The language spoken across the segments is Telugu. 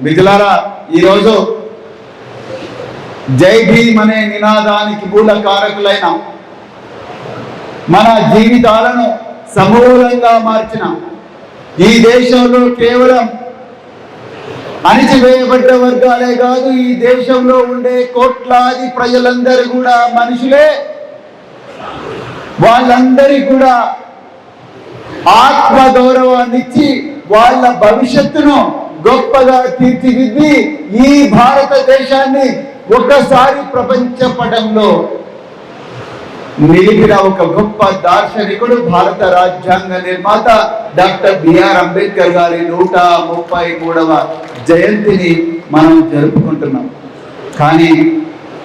మిథులారా ఈరోజు జై భీమ్ అనే నినాదానికి మూల కారకులైన మన జీవితాలను సమూలంగా మార్చిన ఈ దేశంలో కేవలం అణిచివేయబడ్డ వర్గాలే కాదు ఈ దేశంలో ఉండే కోట్లాది ప్రజలందరూ కూడా మనుషులే. వాళ్ళందరి కూడా ఆత్మ గౌరవాన్ని ఇచ్చి వాళ్ళ భవిష్యత్తును గొప్పగా తీర్చిదిద్ది ఈ భారతదేశాన్ని ఒకసారి ప్రపంచ పటంలో నిలిపిన ఒక గొప్ప దార్శనికుడు భారత రాజ్యాంగ నిర్మాత డాక్టర్ బిఆర్ అంబేద్కర్ గారి నూట ముప్పై మూడవ జయంతిని మనం జరుపుకుంటున్నాం. కానీ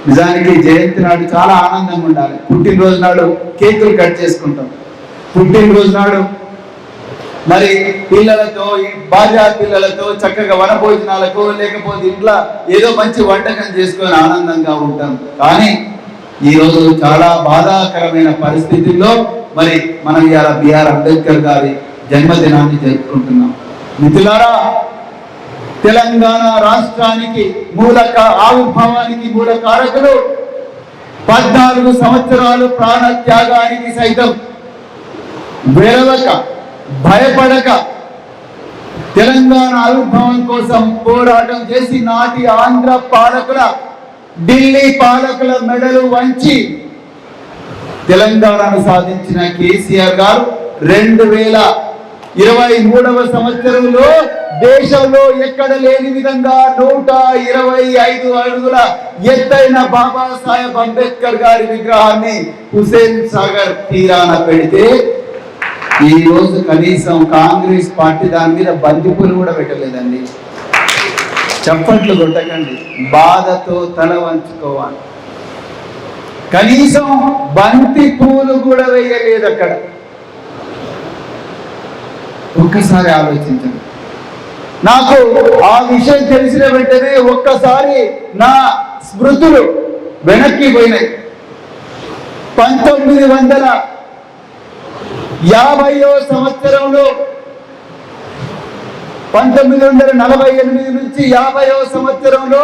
నిజానికి జయంతి నాడు చాలా ఆనందంగా ఉండాలి. పుట్టినరోజు నాడు కేకులు కట్ చేసుకుంటాం. పుట్టినరోజు నాడు మరి పిల్లలతో భార్య పిల్లలతో చక్కగా వనభోజనాలకు లేకపోతే ఇంట్లో ఏదో మంచి వంటకం చేసుకొని ఆనందంగా ఉంటాం. కానీ ఈ రోజు చాలా బాధాకరమైన పరిస్థితుల్లో మరి మనం ఇవాళ బిఆర్ అంబేద్కర్ గారి జన్మదినాన్ని జరుపుకుంటున్నాం. మిథులారా తెలంగాణ రాష్ట్రానికి మూలక ఆవిర్భావానికి మూల కారకులు పద్నాలుగు సంవత్సరాలు ప్రాణ త్యాగానికి సైతం వెరవక భయపడక. తెలంగాణ ఆవిర్భావం కోసం పోరాటం చేసి నాటి ఆంధ్ర పాలకుల ఢిల్లీ పాలకుల మెడలు వంచి తెలంగాణను సాధించిన కేసీఆర్ గారు రెండు వేల ఇరవై మూడవ సంవత్సరంలో దేశంలో ఎక్కడ లేని విధంగా నూట ఇరవై ఐదు అడుగుల ఎత్తైన బాబాసాహెబ్ అంబేద్కర్ గారి విగ్రహాన్ని హుసేన్ సాగర్ తీరాన పెడితే ఈ రోజు కనీసం కాంగ్రెస్ పార్టీ దాని మీద బంతిపూలు కూడా పెట్టలేదండి. చప్పట్లు కొట్టకండి. బాధతో తల వంచుకోవాలి. కనీసం బంతి పూలు కూడా వేయలేదు అక్కడ. ఒక్కసారి ఆలోచించండి. నాకు ఆ విషయం తెలిసిన వెంటనే ఒక్కసారి నా స్మృతులు వెనక్కి పోయినాయి. పంతొమ్మిది వందల యాభైవ సంవత్సరంలో పంతొమ్మిది వందల నలభై ఎనిమిది నుంచి యాభైవ సంవత్సరంలో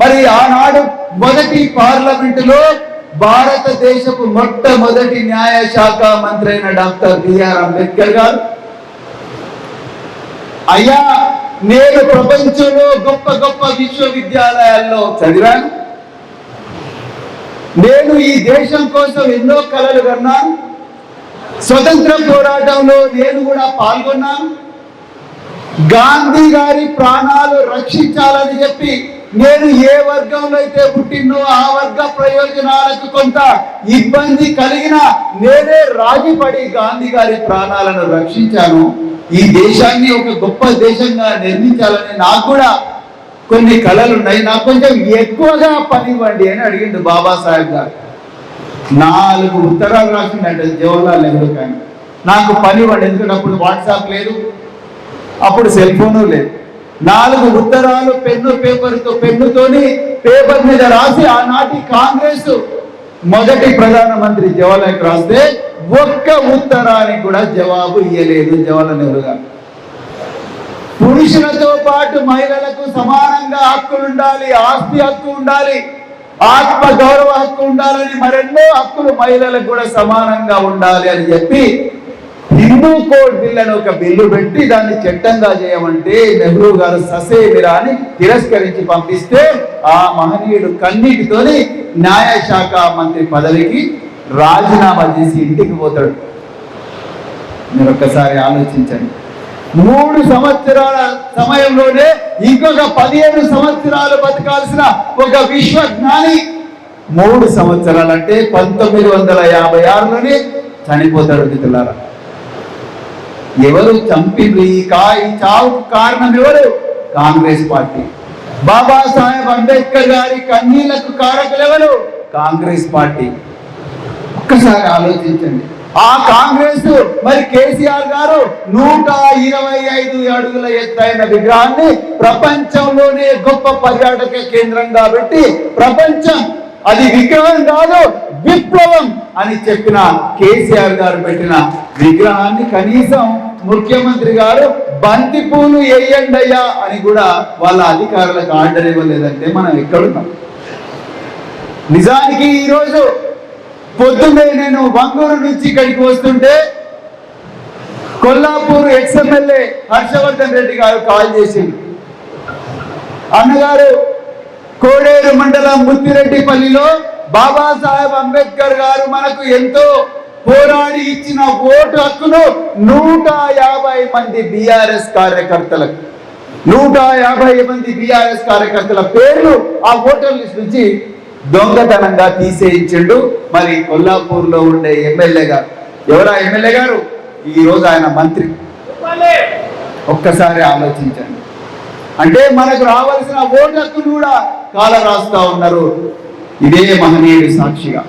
మరి ఆనాడు మొదటి పార్లమెంటులో భారతదేశపు మొట్టమొదటి న్యాయ శాఖ మంత్రి అయిన డాక్టర్ బిఆర్ అంబేద్కర్ గారు. అయ్యా నేను ప్రపంచంలో గొప్ప గొప్ప విశ్వవిద్యాలయాల్లో చదివాను. నేను ఈ దేశం కోసం ఎన్నో కలలు కన్నాను. స్వతంత్ర పోరాటంలో నేను కూడా పాల్గొన్నాను. గాంధీ గారి ప్రాణాలు రక్షించాలని చెప్పి నేను ఏ వర్గంలో అయితే పుట్టినో ఆ వర్గ ప్రయోజనాలకు కొంత ఇబ్బంది కలిగిన నేనే రాజీపడి గాంధీ గారి ప్రాణాలను రక్షించాను. ఈ దేశాన్ని ఒక గొప్ప దేశంగా నిర్మించాలని నాకు కూడా కొన్ని కళలు ఉన్నాయి నాకు కొంచెం ఎక్కువగా పనివ్వండి అని అడిగిండు బాబాసాహెబ్ గారు. నాలుగు ఉత్తరాలు రాసిందంట జవహర్లాల్ నెహ్రూ కానీ. నాకు పని వాడు ఎందుకంటే అప్పుడు వాట్సాప్ లేదు అప్పుడు సెల్ ఫోను లేదు. నాలుగు ఉత్తరాలు పెన్ను పేపర్తో పెన్నుతోని పేపర్ మీద రాసి ఆనాటి కాంగ్రెస్ మొదటి ప్రధానమంత్రి జవహర్లాల్ రాస్తే ఒక్క ఉత్తరానికి కూడా జవాబు ఇయ్యలేదు జవహర్లాల్ నెహ్రూ గారు. పురుషులతో పాటు మహిళలకు సమానంగా హక్కులు ఉండాలి ఆస్తి హక్కు ఉండాలి. ఆత్మ గౌరవ హక్కు ఉండాలని మరెన్నో హక్కులు మహిళలకు కూడా సమానంగా ఉండాలి అని చెప్పి హిందూ కోడ్ బిల్ అని ఒక బిల్లు పెట్టి దాన్ని చట్టంగా చేయమంటే నెహ్రూ గారు ససేమిరా అని తిరస్కరించి పంపిస్తే ఆ మహనీయుడు కన్నీటితోని న్యాయశాఖ మంత్రి పదవికి రాజీనామా చేసి ఇంటికి పోతాడు. మీరు ఒక్కసారి ఆలోచించండి. మూడు సంవత్సరాల సమయంలోనే ఇంకొక పదిహేను సంవత్సరాలు బతకాల్సిన ఒక విశ్వజ్ఞాని. మూడు సంవత్సరాలు అంటే పంతొమ్మిది వందల యాభై ఆరులోనే చనిపోతాడు మిత్రులారా. ఎవరు చంపిండ్రు ఈ కా చావుకు కారణం ఎవరు? కాంగ్రెస్ పార్టీ. బాబాసాహెబ్ అంబేద్కర్ గారి కన్నీళ్ళకు కారకులు ఎవరు కాంగ్రెస్ పార్టీ. ఒక్కసారి ఆలోచించండి. ఆ కాంగ్రెస్ మరి కేసీఆర్ గారు నూట ఇరవై ఐదు అడుగుల ఎత్తైన విగ్రహాన్ని ప్రపంచంలోనే గొప్ప పర్యాటక కేంద్రంగా పెట్టి ప్రపంచం అది విగ్రహం కాదు విప్లవం అని చెప్పిన కేసీఆర్ గారు పెట్టిన విగ్రహాన్ని కనీసం ముఖ్యమంత్రి గారు బంతి పూలు వేయండి అయ్యా అని కూడా వాళ్ళ అధికారులకు ఆర్డర్ ఇవ్వలేదంటే మనం ఎక్కడున్నాం? నిజానికి ఈరోజు పొద్దున్నే నేను వంగూరు నుంచి ఇక్కడికి వస్తుంటే కొల్లాపూర్ ఎక్స్ఎమ్మెల్యే హర్షవర్ధన్ రెడ్డి గారు కాల్ చేసింది అన్నగారు కోడేరు మండలం ముత్తిరెడ్డిపల్లిలో బాబాసాహెబ్ అంబేద్కర్ గారు మనకు ఎంతో పోరాడి ఇచ్చిన ఓటు హక్కును నూట యాభై మంది బీఆర్ఎస్ కార్యకర్తలకు నూట యాభై మంది బీఆర్ఎస్ కార్యకర్తల పేర్లు ఆ ఓటర్ లిస్ట్ నుంచి దొంగతనంగా తీసేయించిండు. మరి కొల్లాపూర్లో ఉండే ఎమ్మెల్యే గారు. ఎవరా ఎమ్మెల్యే గారు? ఈ రోజు ఆయన మంత్రి. ఒక్కసారి ఆలోచించండి. అంటే మనకు రావాల్సిన ఓటు హక్కును కూడా కాలరాస్తా ఉన్నారు. ఇదే మహనీయుడి సాక్షిగా.